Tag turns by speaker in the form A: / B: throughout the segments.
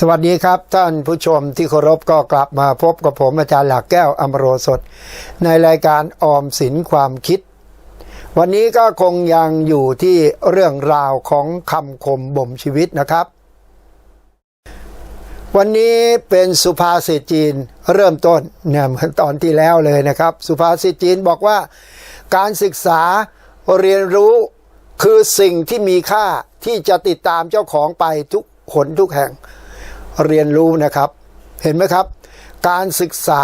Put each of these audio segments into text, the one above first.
A: สวัสดีครับท่านผู้ชมที่เคารพก็กลับมาพบกับผมอาจารย์หลักแก้วอมโรสดในรายการออมสินความคิด วันนี้ก็คงยังอยู่ที่เรื่องราวของคำคมบ่มชีวิตนะครับ วันนี้เป็นสุภาษิตจีนเริ่มต้นเนี่ยเหมือนตอนที่แล้วเลยนะครับ สุภาษิตจีนบอกว่า การศึกษาเรียนรู้คือสิ่งที่มีค่าที่จะติดตามเจ้าของไปทุกขนทุกแห่ง เรียนรู้นะครับ เห็นไหมครับ การศึกษา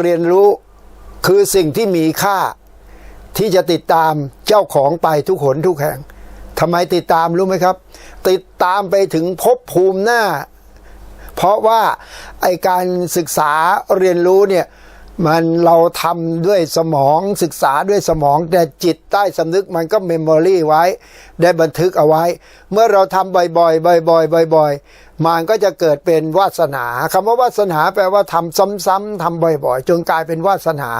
A: เรียนรู้คือสิ่งที่มีค่าที่จะติดตามเจ้าของไปทุกหนทุกแห่งทำไมติดตามรู้ไหมครับ ติดตามไปถึงภพภูมิหน้า เพราะว่าไอการศึกษาเรียนรู้เนี่ยมันเราทำด้วยสมองศึกษาด้วยสมอง แต่จิตใต้สำนึกมันก็เมมโมรีไว้ ได้บันทึกเอาไว้ เมื่อเราทำบ่อยๆ บ่อยๆ บ่อยๆ มันก็จะเกิดเป็นวาสนาคำว่าวาสนาแปลว่าทำซ้ำๆทำบ่อยๆ จนกลายเป็นวาสนา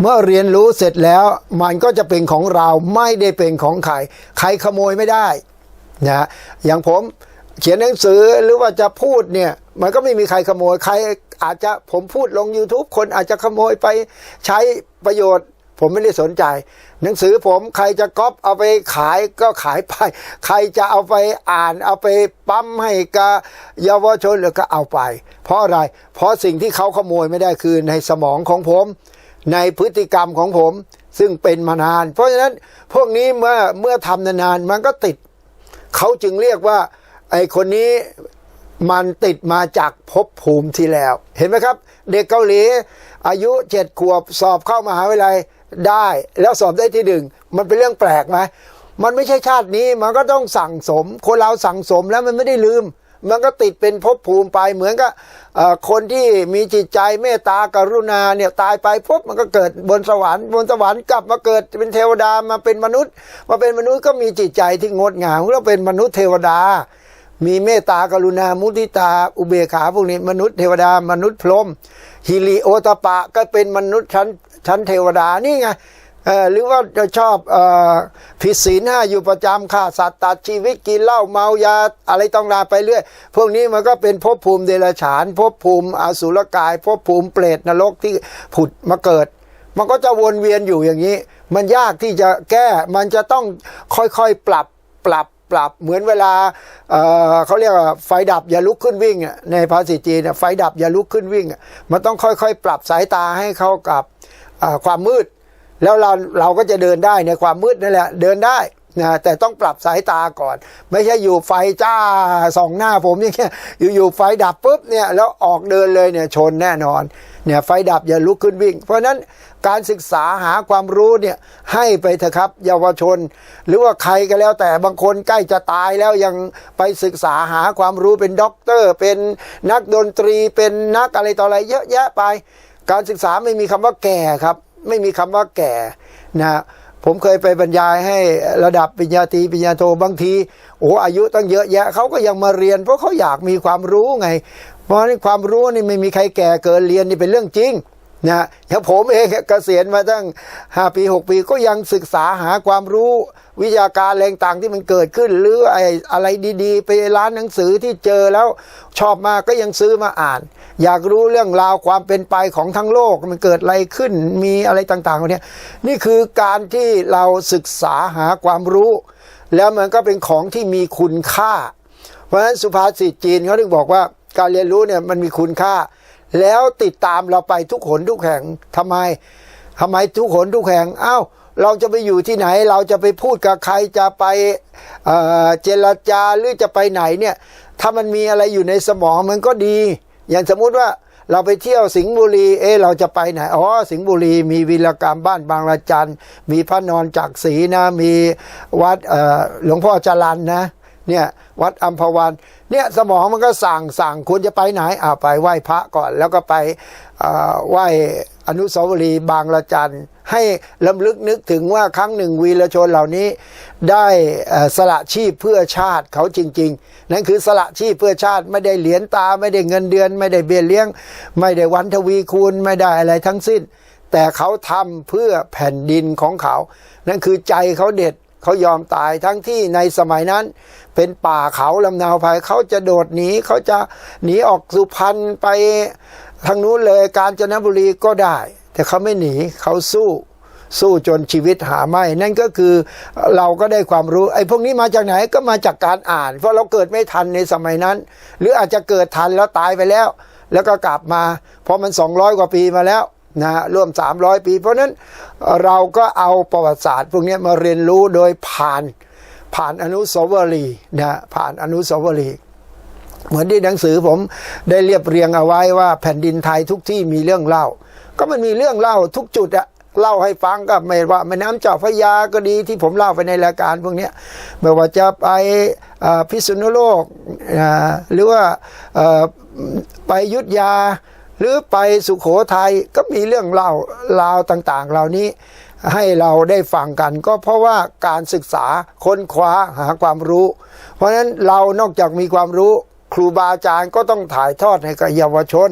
A: เมื่อเรียนรู้เสร็จแล้ว มันก็จะเป็นของเราไม่ได้เป็นของใครใครขโมยไม่ได้นะอย่างผมเขียนหนังสือหรือว่าจะพูดเนี่ย มันก็ไม่มีใครขโมยใครอาจจะผมพูดลง YouTube คนอาจจะขโมยไปใช้ประโยชน์ ผมไม่ได้สนใจ หนังสือผมใครจะก๊อปเอาไปขายก็ขายไป ใครจะเอาไปอ่านเอาไปปั๊มให้กับเยาวชนหรือก็เอาไป เพราะอะไร เพราะสิ่งที่เขาขโมยไม่ได้คือในสมองของผม ในพฤติกรรมของผม ซึ่งเป็นมานาน เพราะฉะนั้นพวกนี้เมื่อเมื่อทำนานๆมันก็ติด เขาจึงเรียกว่าไอคนนี้มันติดมาจากภพภูมิที่แล้ว เห็นไหมครับ เด็กเกาหลี อายุเจ็ดขวบสอบเข้ามหาวิทยาลัย ได้แล้วสอบได้ที่หนึ่งมันเป็นเรื่องแปลกไหมมันไม่ใช่ชาตินี้มันก็ต้องสั่งสม คนเราสั่งสมแล้วมันไม่ได้ลืม มันก็ติดเป็นภพภูมิไปเหมือนกับคนที่มีจิตใจเมตตากรุณาเนี่ยตายไปปุ๊บมันก็เกิดบนสวรรค์บนสวรรค์กลับมาเกิดเป็นเทวดามาเป็นมนุษย์ มาเป็นมนุษย์ก็มีจิตใจที่งดงามแล้วเป็นมนุษย์เทวดา มีเมตตากรุณามุทิตา อุเบกขาพวกนี้ มนุษย์เทวดามนุษย์พรหมฮิริโอตปะก็เป็นมนุษย์ชั้นชั้นเทวดานี่ไงหรือว่าจะชอบอผิดศีลห้าอยู่ประจำฆ่าสัตว์ตัดชีวิตกินเหล้าเมายาอะไรต้องลาไปเรื่อย พวกนี้มันก็เป็นภพภูมิเดรัจฉานภพภูมิอสุรกายภพภูมิเปรตนรกที่ผุดมาเกิด มันก็จะวนเวียนอยู่อย่างนี้ มันยากที่จะแก้มันจะต้องค่อยๆปรับปรับ ปรับเหมือนเวลาเเขาเรียกว่าไฟดับอย่าลุกขึ้นวิ่งในภาษีจีนไฟดับอย่าลุกขึ้นวิ่ง มันต้องค่อยๆ ปรับสายตาให้เข้ากับความมืด แล้วเราเราก็จะเดินได้ในความมืดนั่นแหละเดินได้ นะแต่ต้องปรับสายตาก่อน ไม่ใช่อยู่ไฟจ้าส่องหน้าผมอย่างเงี้ยอยู่ๆไฟดับปุ๊บเนี่ยแล้วออกเดินเลยเนี่ยชนแน่นอนเนี่ยไฟดับอย่าลุกขึ้นวิ่ง เพราะนั้นการศึกษาหาความรู้เนี่ยให้ไปเถอะครับเยาวชน หรือว่าใครก็แล้วแต่บางคนใกล้จะตายแล้วยังไปศึกษาหาความรู้เป็นด็อกเตอร์ เป็นนักดนตรีเป็นนักอะไรต่ออะไรเยอะแยะไป การศึกษาไม่มีคำว่าแก่ครับ ไม่มีคำว่าแก่นะ ผมเคยไปบรรยายให้ระดับปริญญาตรีปริญญาโทบางทีโอ้อายุตั้งเยอะแยะเขาก็ยังมาเรียน เพราะเขาอยากมีความรู้ไง เพราะนั้นความรู้นี่ไม่มีใครแก่เกินเรียนนี่เป็นเรื่องจริง นะอย่างผมเองเกษียณมาตั้ง5ปี6ปีก็ยังศึกษาหาความรู้วิชาการแรงต่างที่มันเกิดขึ้น หรือไอ้อะไรดีๆ ไปร้านหนังสือที่เจอแล้วชอบมากก็ยังซื้อมาอ่าน อยากรู้เรื่องราวความเป็นไปของทั้งโลกมันเกิดอะไรขึ้นมีอะไรต่างๆเนี่ยนี่คือการที่เราศึกษาหาความรู้ แล้วมันก็เป็นของที่มีคุณค่า เพราะฉะนั้นสุภาษิตจีนเขาถึงบอกว่าการเรียนรู้เนี่ยมันมีคุณค่า แล้วติดตามเราไปทุกหนทุกแห่งทำไมทำไมทุกหนทุกแห่งอ้าวเราจะไปอยู่ที่ไหน เราจะไปพูดกับใครจะไปเเจรจาหรือจะไปไหนเนี่ย ถ้ามันมีอะไรอยู่ในสมองมันก็ดี อย่างสมมุติว่าเราไปเที่ยวสิงห์บุรี เอเราจะไปไหน อ๋อ สิงห์บุรี มีวีรกรรมบ้านบางละจัน มีพระนอนจักรีนะ มีวัดหลวงพ่อจรันนะ เนี่ยวัดอัมพวันเนี่ยสมองมันก็สั่งสั่งควรจะไปไหนอ่าไปไหว้พระก่อน แล้วก็ไปอ่าไหว้อนุสาวรีย์บางละจันให้ลำลึกนึกถึงว่าครั้งหนึ่งวีรชนเหล่านี้ได้สละชีพเพื่อชาติเขาจริง ๆ นั่นคือสละชีพเพื่อชาติไม่ได้เหรียญตาไม่ได้เงินเดือน ไม่ได้เบี้ยเลี้ยง ไม่ได้วันทวีคูณไม่ได้อะไรทั้งสิ้น แต่เขาทำเพื่อแผ่นดินของเขา นั่นคือใจเขาเด็ด เขายอมตายทั้งที่ในสมัยนั้น เป็นป่าเขาลำนาวภัยเขาจะโดดหนีเขาจะหนีออกสุพรรณไปทางนู้นเลยกาญจนบุรีก็ได้ แต่เขาไม่หนีเขาสู้สู้จนชีวิตหาไม่ นั่นก็คือเราก็ได้ความรู้ไอ้พวกนี้มาจากไหนก็มาจากการอ่าน เพราะเราเกิดไม่ทันในสมัยนั้น หรืออาจจะเกิดทันแล้วตายไปแล้ว แล้วก็กลับมา เพราะมัน200กว่าปีมาแล้ว นะร่วม 300 ปี เพราะนั้นเราก็เอาประวัติศาสตร์พวกนี้มาเรียนรู้โดยผ่านผ่านอนุสาวรีย์นะผ่านอนุสาวรีย์เหมือนที่หนังสือผมได้เรียบเรียงเอาไว้ว่าแผ่นดินไทยทุกที่มีเรื่องเล่า ก็มันมีเรื่องเล่าทุกจุดอะเล่าให้ฟังก็ไม่ว่าแม่น้ำเจ้าพระยาก็ดีที่ผมเล่าไปในรายการพวกนี้ไม่ว่าจะไปพิษณุโลกหรือว่าไปยุทธยา หรือไปสุขโขทัยก็มีเรื่องเล่าราวต่างๆ เหล่านี้ให้เราได้ฟังกัน ก็เพราะว่าการศึกษาค้นคว้าหาความรู้ เพราะฉะนั้นเรานอกจากมีความรู้ครูบาอาจารย์ก็ต้องถ่ายทอดให้กับเยาวชน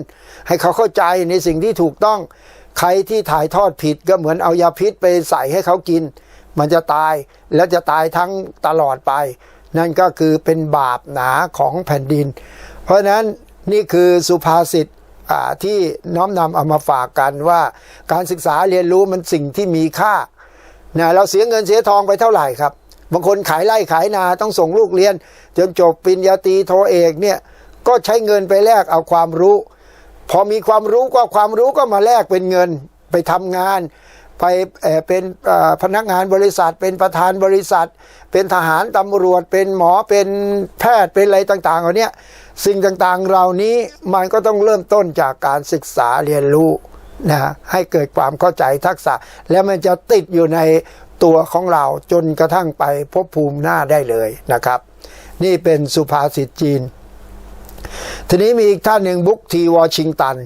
A: ให้เขาเข้าใจในสิ่งที่ถูกต้อง ใครที่ถ่ายทอดผิดก็เหมือนเอายาพิษไปใส่ให้เขากิน มันจะตายแล้วจะตายทั้งตลอดไป นั่นก็คือเป็นบาปหนาของแผ่นดิน เพราะนั้นนี่คือสุภาษิต ที่น้อมนำเอามาฝากกันว่า การศึกษาเรียนรู้มันสิ่งที่มีค่านะเราเสียเงินเสียทองไปเท่าไหร่ครับ บางคนขายไร่ขายนาต้องส่งลูกเรียน จนจบปริญญาตรีโทเอกเนี่ยก็ใช้เงินไปแลกเอาความรู้ พอมีความรู้ก็ความรู้ก็มาแลกเป็นเงินไปทำงาน ไปเป็นพนักงานบริษัท เป็นประธานบริษัท เป็นทหารตำรวจ เป็นหมอเป็นแพทย์เป็นอะไรต่างๆเหล่าเนี้ย สิ่งต่างๆเหล่านี้มันก็ต้องเริ่มต้นจากการศึกษาเรียนรู้นะให้เกิดความเข้าใจทักษะ แล้วมันจะติดอยู่ในตัวของเราจนกระทั่งไปพบภูมิหน้าได้เลยนะครับ นี่เป็นสุภาษิตจีน ทีนี้มีอีกท่านหนึ่งบุ๊กทีวอชิงตัน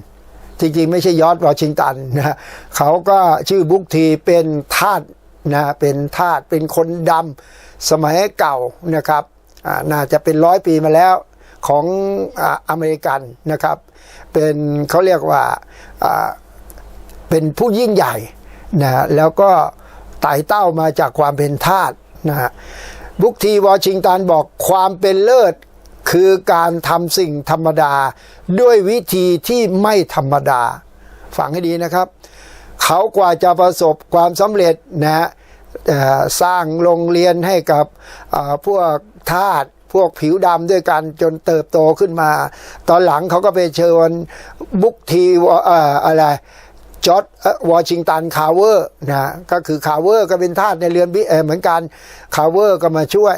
A: จริงๆไม่ใช่ยอดวอชิงตันนะเขาก็ชื่อบุ๊กทีเป็นทาสนะเป็นทาสเป็นคนดำสมัยเก่านะครับอาน่าจะเป็นร้อยปีมาแล้ว ของอเมริกันนะครับ เป็นเขาเรียกว่าเป็นผู้ยิ่งใหญ่นะแล้วก็ไต่เต้ามาจากความเป็นทาสนะฮะบุกทีวอชิงตันบอกความเป็นเลิศคือการทำสิ่งธรรมดา ด้วยวิธีที่ไม่ธรรมดา ฟังให้ดีนะครับ เขากว่าจะประสบความสำเร็จนะสร้างโรงเรียนให้กับพวกทาส พวกผิวดำด้วยกันจนเติบโตขึ้นมา ตอนหลังเขาก็ไปเชิญบุกทีวอเอ่ออะไรจอร์ดวอชิงตันคาร์เวอร์นะก็คือคาร์เวอร์ก็เป็นทาสในเรือนบิเออเหมือนกันคาร์เวอร์ก็มาช่วย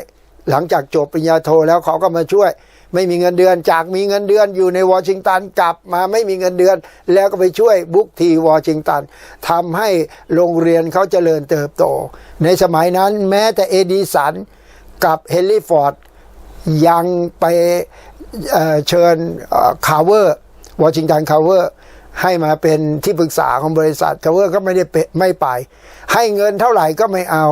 A: หลังจากจบปริญญาโทแล้วเขาก็มาช่วย ไม่มีเงินเดือนจากมีเงินเดือนอยู่ในวอชิงตันกลับมาไม่มีเงินเดือน แล้วก็ไปช่วยบุกทีวอชิงตันทำให้โรงเรียนเขาเจริญเติบโต ในสมัยนั้นแม้แต่เอดิสันกับเฮนรี่ฟอร์ด ยังไปเเชิญคาวเวอร์วอชิงตันคาวเวอร์ให้มาเป็นที่ปรึกษาของบริษัทคาวเวอร์ก็ไม่ได้ไปไม่ไป ให้เงินเท่าไหร่ก็ไม่เอา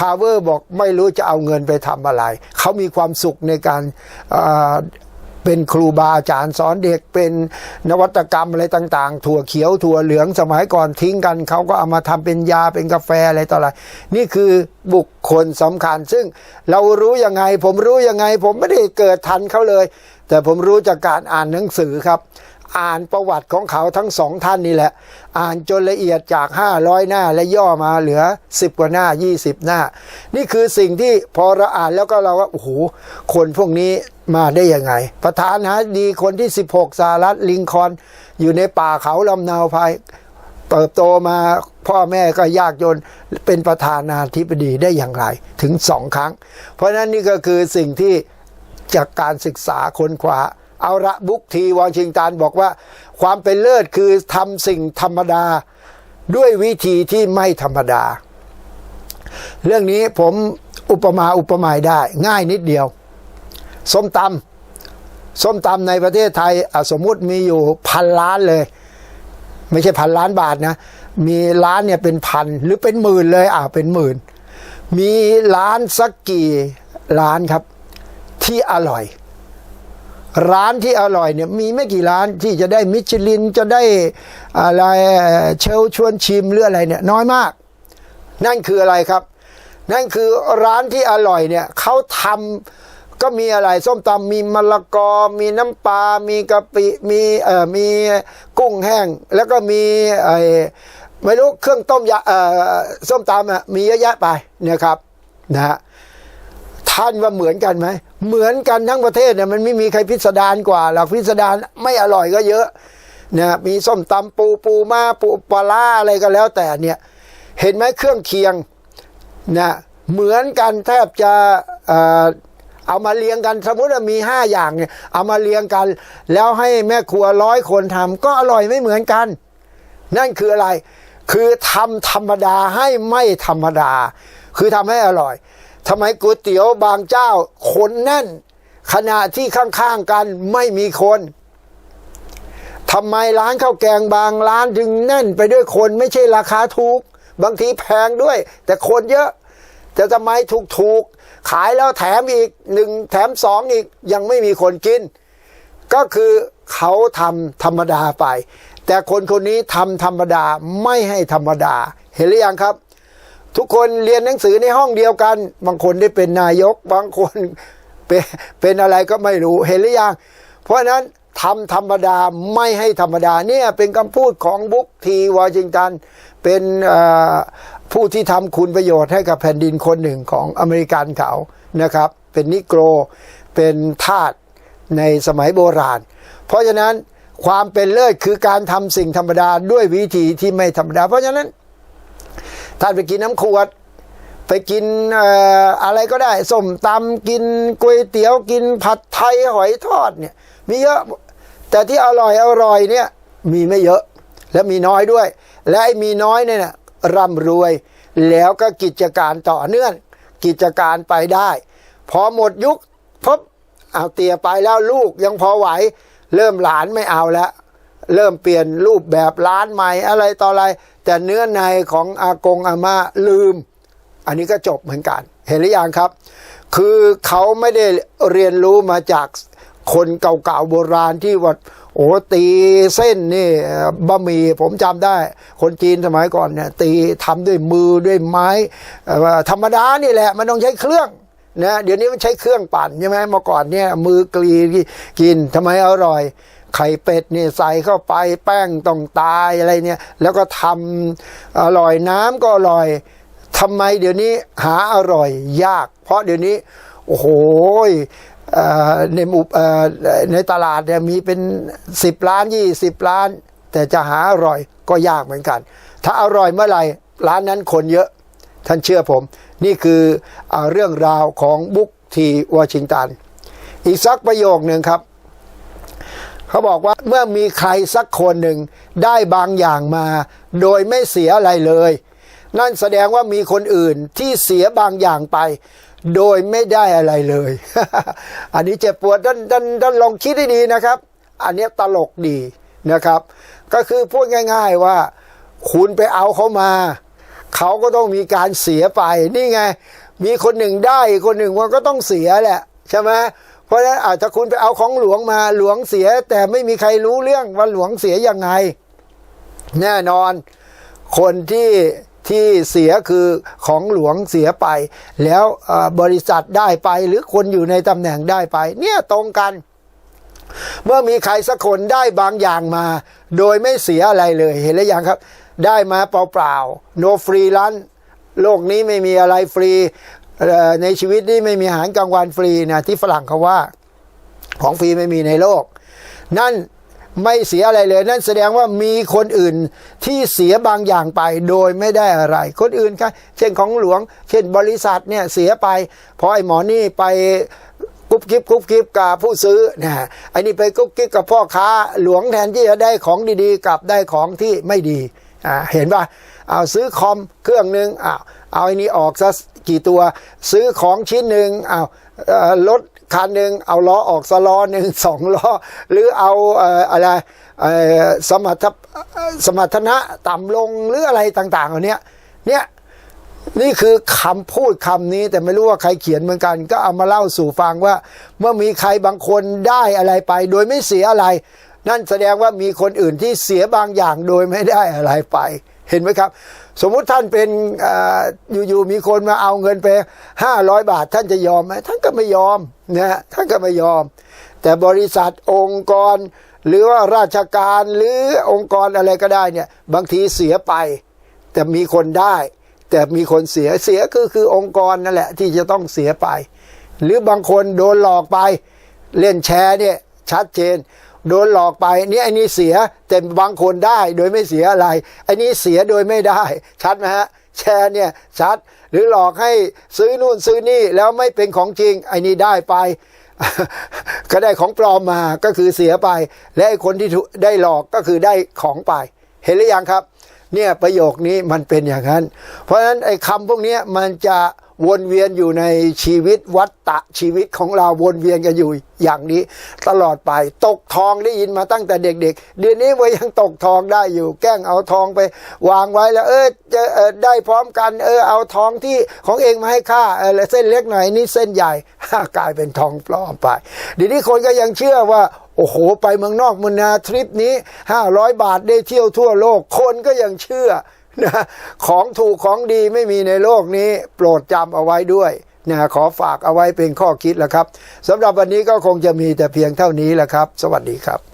A: คาวเวอร์บอกไม่รู้จะเอาเงินไปทำอะไร เขามีความสุขในการ เป็นครูบาอาจารย์สอนเด็กเป็นนวัตกรรมอะไรต่างๆ ถั่วเขียวถั่วเหลืองสมัยก่อนทิ้งกันเขาก็เอามาทำเป็นยาเป็นกาแฟอะไรต่ออะไรนี่คือบุคคลสำคัญ ซึ่งเรารู้ยังไง ผมรู้ยังไง ผมไม่ได้เกิดทันเขาเลย แต่ผมรู้จากการอ่านหนังสือครับ อ่านประวัติของเขาทั้งสองท่านนี่แหละ อ่านจนละเอียดจาก 500 หน้าและย่อมาเหลือ 10 กว่าหน้า 20 หน้า นี่คือสิ่งที่พอเราอ่านแล้วก็เราว่าโอ้โหคนพวกนี้มาได้ยังไง ประธานาธิบดีคนที่ 16สหรัฐลิงคอนอยู่ในป่าเขาลำนาวภายเติบโตมาพ่อแม่ก็ยากจนเป็นประธานาธิบดีได้อย่างไรถึงสองครั้ง เพราะฉะนั้นนี่ก็คือสิ่งที่จากการศึกษาค้นคว้า เอาละบุกทีวอชิงตันบอกว่า ความเป็นเลิศคือทำสิ่งธรรมดา ด้วยวิธีที่ไม่ธรรมดา เรื่องนี้ผมอุปมาอุปไมยได้ ง่ายนิดเดียว ส้มตำส้มตำในประเทศไทยสมมุติมีอยู่พันล้านเลย ไม่ใช่พันล้านบาทนะ มีล้านเนี่ยเป็นพันหรือเป็นหมื่นเลยอ่าเป็นหมื่น มีร้านสักกี่ร้านครับ ที่อร่อย ร้านที่อร่อยเนี่ยมีไม่กี่ร้านที่จะได้มิชลินจะได้อะไรเชลชวนชิมหรืออะไรเนี่ยน้อยมาก นั่นคืออะไรครับ นั่นคือร้านที่อร่อยเนี่ยเขาทำก็มีอะไรส้มตำมีมะละกอ มีน้ำปลา มีกะปิมีเอ่อมีกุ้งแห้ง แล้วก็มีไอ้ไม่รู้เครื่องต้มยาเอ่อส้มตำอะมีเยอะแยะไปเนี่ยครับนะฮะท่านว่าเหมือนกันไหม เหมือนกันทั้งประเทศเนี่ยมันไม่มีใครพิสดารกว่าหรอกพิสดารไม่อร่อยก็เยอะนะมีส้มตำปูปูมาปูปลาร้าอะไรก็แล้วแต่เนี่ยเห็นไหมเครื่องเคียงนะเหมือนกันแทบจะเอ่อเอามาเรียงกันสมมติว่ามีห้าอย่างเนี่ยเอามาเรียงกัน แล้วให้แม่ครัวร้อยคนทำก็อร่อยไม่เหมือนกัน นั่นคืออะไร คือทำธรรมดาให้ไม่ธรรมดา คือทำให้อร่อย ทำไมก๋วยเตี๋ยวบางเจ้าคนแน่น ขณะที่ข้างๆกันไม่มีคนทำไมร้านข้าวแกงบางร้านถึงแน่นไปด้วยคนไม่ใช่ราคาถูก บางทีแพงด้วย แต่คนเยอะแต่ทำไมถูกถูกๆขายแล้วแถมอีกหนึ่งแถมสองอีกยังไม่มีคนกิน ก็คือเขาทำธรรมดาไป แต่คนคนนี้ทำธรรมดาไม่ให้ธรรมดา เห็นหรือยังครับ ทุกคนเรียนหนังสือในห้องเดียวกัน บางคนได้เป็นนายก บางคนเป็นเป็นอะไรก็ไม่รู้เห็นหรือยังเพราะนั้นทำธรรมดาไม่ให้ธรรมดาเนี่ยเป็นคำพูดของบุ๊กทีวอชิงตัน เป็นผู้ที่ทำคุณประโยชน์ให้กับแผ่นดินคนหนึ่งของอเมริกันเขานะครับ เป็นนิโกรเป็นทาสในสมัยโบราณ เพราะฉะนั้นความเป็นเลิศคือการทำสิ่งธรรมดาด้วยวิธีที่ไม่ธรรมดา เพราะฉะนั้น ท่านไปกินน้ำขวด ไปกินออะไรก็ได้ส้มตำกินก๋วยเตี๋ยวกินผัดไทยหอยทอดเนี่ย มีเยอะแต่ที่อร่อยอร่อยเนี่ยมีไม่เยอะและมีน้อยด้วย และไอ้มีน้อยเนี่ยร่ำรวย แล้วก็กิจการต่อเนื่อง กิจการไปได้ พอหมดยุคพบเอาเตียไปแล้วลูกยังพอไหว เริ่มหลานไม่เอาแล้ว เริ่มเปลี่ยนรูปแบบร้านใหม่อะไรต่ออะไร แต่เนื้อในของอากงอาม่าลืม อันนี้ก็จบเหมือนกัน เห็นหรือยังครับ คือเขาไม่ได้เรียนรู้มาจากคนเก่าๆโบราณที่ว่าโอ้ตีเส้นนี่บะหมี่ผมจำได้ คนจีนสมัยก่อนเนี่ยตีทำด้วยมือด้วยไม้ธรรมดานี่แหละ มันต้องใช้เครื่องนะเดี๋ยวนี้มันใช้เครื่องปั่นใช่ไหมเมื่อก่อนเนี่ยมือกรีกินทำไมอร่อย ไข่เป็ดเนี่ยใส่เข้าไปแป้งต้องตายอะไรเนี่ย แล้วก็ทำอร่อยน้ำก็อร่อยทำไมเดี๋ยวนี้หาอร่อยยาก เพราะเดี๋ยวนี้ โอ้โหในหมู่ในตลาดเนี่ยมีเป็นสิบล้านยี่สิบล้าน แต่จะหาอร่อยก็ยากเหมือนกัน ถ้าอร่อยเมื่อไหร่ร้านนั้นคนเยอะ ท่านเชื่อผม นี่คืออเรื่องราวของบุ๊กทีวอชิงตัน อีกสักประโยคหนึ่งครับ เขาบอกว่าเมื่อมีใครสักคนหนึ่งได้บางอย่างมา โดยไม่เสียอะไรเลย นั่นแสดงว่ามีคนอื่นที่เสียบางอย่างไป โดยไม่ได้อะไรเลย อันนี้เจ็บปวดท่านท่านท่านลองคิดให้ดีนะครับ อันนี้ตลกดีนะครับ ก็คือพูดง่าย ๆว่า คุณไปเอาเขามา เขาก็ต้องมีการเสียไปนี่ไง มีคนหนึ่งได้คนหนึ่งมันก็ต้องเสียแหละใช่ไหม เพราะฉะนั้นอาจจะคุณไปเอาของหลวงมาหลวงเสีย แต่ไม่มีใครรู้เรื่องว่าหลวงเสียยังไง แน่นอน คนที่ที่เสียคือของหลวงเสียไป แล้วบริษัทได้ไปหรือคนอยู่ในตำแหน่งได้ไป เนี่ยตรงกัน เมื่อมีใครสักคนได้บางอย่างมา โดยไม่เสียอะไรเลยเห็นหรือยังครับ ได้มาเปล่าๆ no free lunch โลกนี้ไม่มีอะไรฟรี ในชีวิตนี้ไม่มีอาหารกลางวันฟรีนะที่ฝรั่งเขาว่า ของฟรีไม่มีในโลก นั่นไม่เสียอะไรเลย นั่นแสดงว่ามีคนอื่นที่เสียบางอย่างไปโดยไม่ได้อะไร คนอื่นครับเช่นของหลวง เช่นบริษัทเนี่ยเสียไปเพราะไอ้หมอนี่ไปกุ๊บกิ๊บกุ๊บกิ๊บกับผู้ซื้อนะไอ้นี่ไปกุ๊บกิ๊บกับพ่อค้าหลวงแทนที่จะได้ของดีๆกลับได้ของที่ไม่ดีอ่าเห็นป่ะเอาซื้อคอมเครื่องหนึ่งอ้าว เอาไอ้นี้ออกซะกี่ตัว ซื้อของชิ้นหนึ่งเอ่อรถคันหนึ่งเอาล้อออกสล้อหนึ่งสองล้อ หรือเอาอะไรสมรรถสมรรถนะต่ำลงหรืออะไรต่างๆเหล่านี้เนี่ยนี่คือคำพูดคำนี้แต่ไม่รู้ว่าใครเขียนเหมือนกัน ก็เอามาเล่าสู่ฟังว่า เมื่อมีใครบางคนได้อะไรไป โดยไม่เสียอะไร นั่นแสดงว่ามีคนอื่นที่เสียบางอย่างโดยไม่ได้อะไรไป เห็นไหมครับ สมมุติท่านเป็นออยู่ๆมีคนมาเอาเงินไปห้าร้อยบาท ท่านจะยอมไหมท่านก็ไม่ยอมนะฮะท่านก็ไม่ยอม แต่บริษัทองค์กร หรือว่าราชการหรือองค์กรอะไรก็ได้เนี่ยบางทีเสียไป แต่มีคนได้ แต่มีคนเสียเสียคือคือองค์กรนั่นแหละที่จะต้องเสียไป หรือบางคนโดนหลอกไปเล่นแชร์เนี่ยชัดเจน โดนหลอกไปเนี่ยไอ้นี่เสียแต่บางคนได้โดยไม่เสียอะไรไอ้นี่เสียโดยไม่ได้ ชัดไหมฮะแชร์เนี่ยชัด หรือหลอกให้ซื้อนู่นซื้อนี่แล้วไม่เป็นของจริงไอ้นี่ได้ไป ก็ได้ของปลอมมาก็คือเสียไป และไอ้คนที่ถูกได้หลอกก็คือได้ของไป เห็นหรือยังครับ เนี่ยประโยคนี้มันเป็นอย่างนั้น เพราะฉะนั้นไอ้คำพวกนี้มันจะ วนเวียนอยู่ในชีวิตวัฏฏะชีวิตของเราวนเวียนกันอยู่อย่างนี้ ตลอดไปตกทองได้ยินมาตั้งแต่เด็ก ๆ เดี๋ยวนี้ว่ายังตกทองได้อยู่ แกล้งเอาทองไปวางไว้แล้ว เออจะเออได้พร้อมกันเออเอาทองที่ของเองมาให้ข้าเออเส้นเล็กหน่อยนี่เส้นใหญ่กลายเป็นทองปลอมไปเดี๋ยวนี้คนก็ยังเชื่อว่าโอ้โห ไปเมืองนอกมืองนาทริปนี้ 500 บาทได้เที่ยวทั่วโลกคนก็ยังเชื่อ นะของถูกของดีไม่มีในโลกนี้ โปรดจำเอาไว้ด้วยนะขอฝากเอาไว้เป็นข้อคิดแล้วครับสำหรับวันนี้ก็คงจะมีแต่เพียงเท่านี้แหละครับ สวัสดีครับ